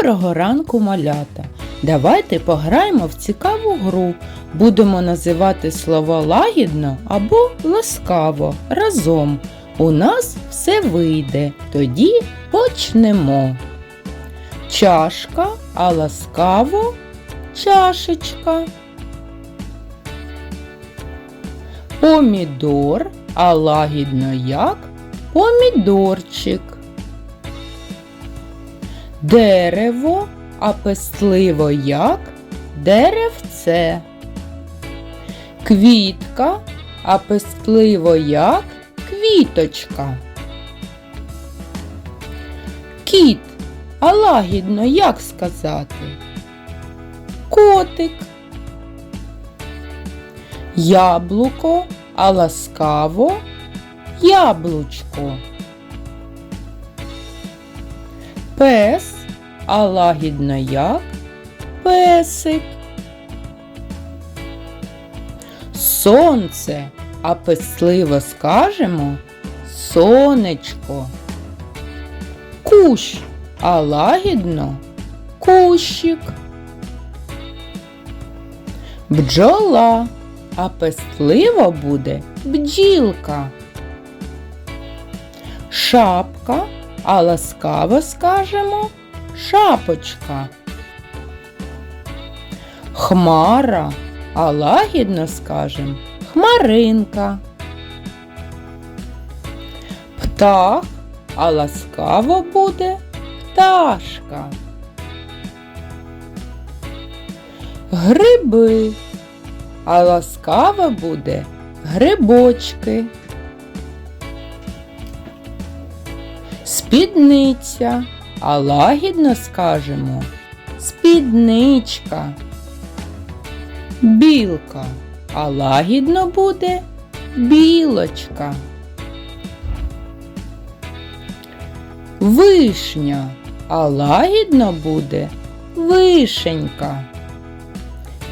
Доброго ранку, малята! Давайте пограємо в цікаву гру. Будемо називати слова лагідно або ласкаво разом. У нас все вийде. Тоді почнемо. Чашка, а ласкаво чашечка. Помідор, а лагідно як помідорчик. Дерево, а пестливо як деревце. Квітка, а пестливо як квіточка. Кіт, а лагідно як сказати? Котик. Яблуко, а ласкаво яблучко. Пес, а лагідно як песик. Сонце, а писливо скажемо сонечко. Кущ, а лагідно кущик. Бджола, а пестливо буде бджілка. Шапка, а ласкаво скажемо шапочка. Хмара, а лагідно скажем хмаринка. Птах, а ласкаво буде пташка. Гриби, а ласкаво буде грибочки. Спідниця, а лагідно скажемо спідничка. Білка, а лагідно буде білочка. Вишня, а лагідно буде вишенька.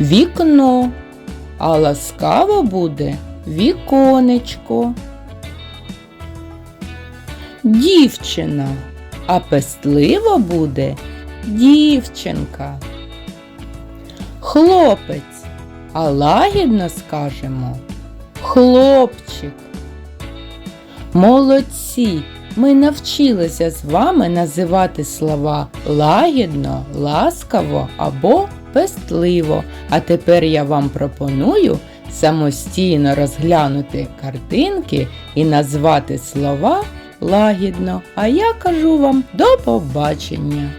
Вікно, а ласкаво буде віконечко. Дівчина, а пестливо буде дівчинка. Хлопець, а лагідно скажемо хлопчик. Молодці! Ми навчилися з вами називати слова лагідно, ласкаво або пестливо. А тепер я вам пропоную самостійно розглянути картинки і назвати слова лагідно. А я кажу вам до побачення!